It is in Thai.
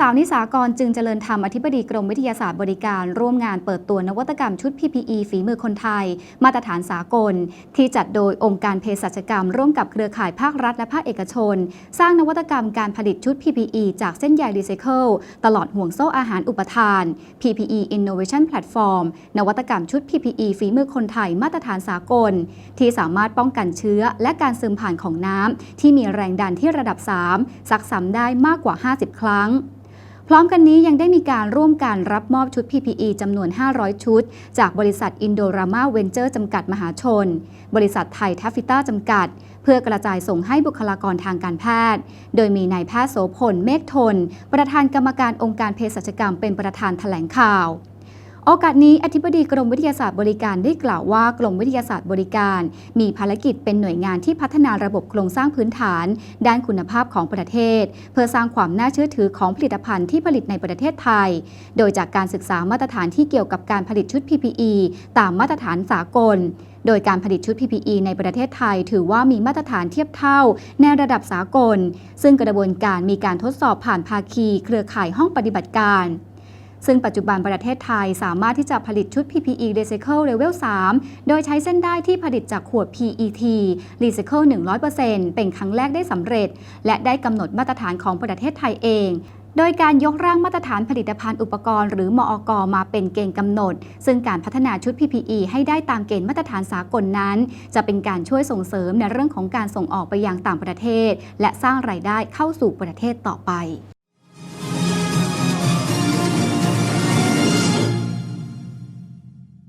สาวนิสากรจึงเจริญธรรมอธิบดีกรมวิทยาศาสตร์บริการ ร่วมงานเปิดตัวนวัตกรรมชุด PPE ฝีมือคนไทย มาตรฐานสากล ที่จัดโดยองค์การเภสัชกรรม ร่วมกับเครือข่ายภาครัฐและภาคเอกชน สร้างนวัตกรรมการผลิตชุด PPE จากเส้นใยรีไซเคิลตลอดห่วงโซ่อาหารอุปทาน PPE Innovation Platform นวัตกรรมชุด PPE ฝีมือคนไทยมาตรฐานสากล ที่สามารถป้องกันเชื้อ และการซึมผ่านของน้ำที่มีแรงดันที่ระดับ 3 ซักซ้ำได้มากกว่า 50 ครั้ง พร้อมกันนี้ยังได้มีการร่วมการรับมอบชุด PPE จำนวน 500 ชุด จากบริษัทอินโดรามาเวนเจอร์จำกัดมหาชน บริษัทไทยทัฟฟิต้าจำกัด เพื่อกระจายส่งให้บุคลากรทางการแพทย์ โดยมีนายแพทย์โสพล เมฆทน ประธานกรรมการองค์การเภสัชกรรมเป็นประธานแถลงข่าว โอกาสนี้อธิบดีกรมวิทยาศาสตร์บริการได้กล่าวว่ากรมวิทยาศาสตร์บริการ มีภารกิจเป็นหน่วยงานที่พัฒนาระบบโครงสร้างพื้นฐาน ด้านคุณภาพของประเทศ เพื่อสร้างความน่าเชื่อถือของผลิตภัณฑ์ที่ผลิตในประเทศไทย โดยจากการศึกษามาตรฐานที่เกี่ยวกับการผลิตชุด PPE ตามมาตรฐานสากลโดยการผลิตชุด PPE ในประเทศไทย ถือว่ามีมาตรฐานเทียบเท่า ในระดับสากล ซึ่งกระบวนการมีการทดสอบผ่านภาคี เครือข่ายห้องปฏิบัติการ ซึ่งปัจจุบันประเทศไทยสามารถที่จะผลิตชุด PPE Recycle Level 3 โดยใช้เส้นได้ที่ผลิตจากขวด PET Recycle 100%เป็นครั้งแรกได้สำเร็จ และได้กำหนดมาตรฐานของประเทศไทยเองโดยการยกร่างมาตรฐานผลิตภัณฑ์อุปกรณ์หรือมอกมาเป็นเกณฑ์กำหนด ซึ่งการพัฒนาชุด PPE ให้ได้ตามเกณฑ์มาตรฐานสากลนั้น จะเป็นการช่วยส่งเสริมในเรื่องของการส่งออกไปยังต่างประเทศ และสร้างรายได้เข้าสู่ประเทศต่อไป